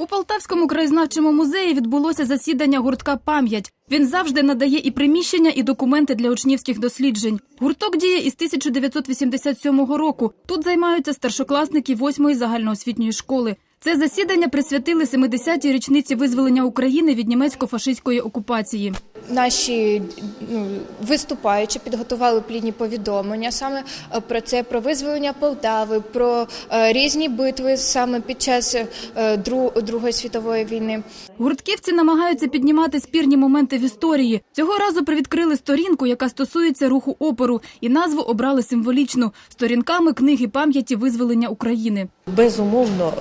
У Полтавському краєзнавчому музеї відбулося засідання гуртка Пам'ять. Він завжди надає і приміщення, і документи для учнівських досліджень. Гурток діє із 1987 року. Тут займаються старшокласники 8-ї загальноосвітньої школи. Це засідання присвятили 70-й річниці визволення України від німецько-фашистської окупації. Наші ну, виступаючі підготували плідні повідомлення саме е, про це, про визволення Полтави, про е, різні битви саме під час е, Другої світової війни. Гуртківці намагаються піднімати спірні моменти в історії. Цього разу привідкрили сторінку, яка стосується руху опору, і назву обрали символічну сторінками книги пам'яті визволення України. Безумовно,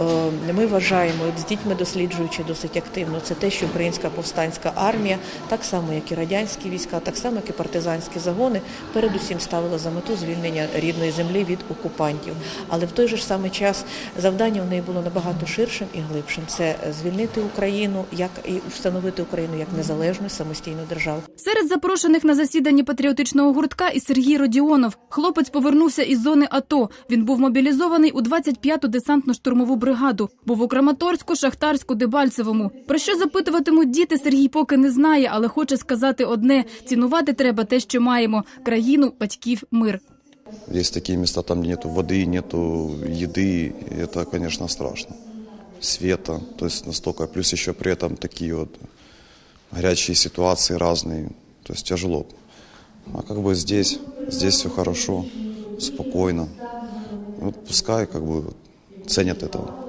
ми вважаємо, з дітьми досліджуючи досить активно, це те, що українська повстанська армія, так само як і радянські війська, так само як і партизанські загони, передусім ставила за мету звільнення рідної землі від окупантів. Але в той же ж самий час завдання у неї було набагато ширшим і глибшим. Це звільнити Україну, як і встановити Україну як незалежну самостійну державу. Серед запрошених на засідання патріотичного гуртка і Сергій Родіонов. Хлопець повернувся із зони АТО. Він був мобілізований у 25-ту десантно-штурмову бригаду. Був у Краматорську, Шахтарську, Дебальцевому. Про що запитуватимуть діти, Сергій поки не знає, але хоче сказати одне: цінувати треба те, що маємо: країну, батьків, мир. Есть такие места, там где нету воды, нету еды, и это, конечно, страшно. Света, то есть настолько, плюс еще при этом такие вот горячие ситуации разные, то есть тяжело. А как бы здесь, здесь все хорошо, спокойно. Вот пускай как бы ценят этого.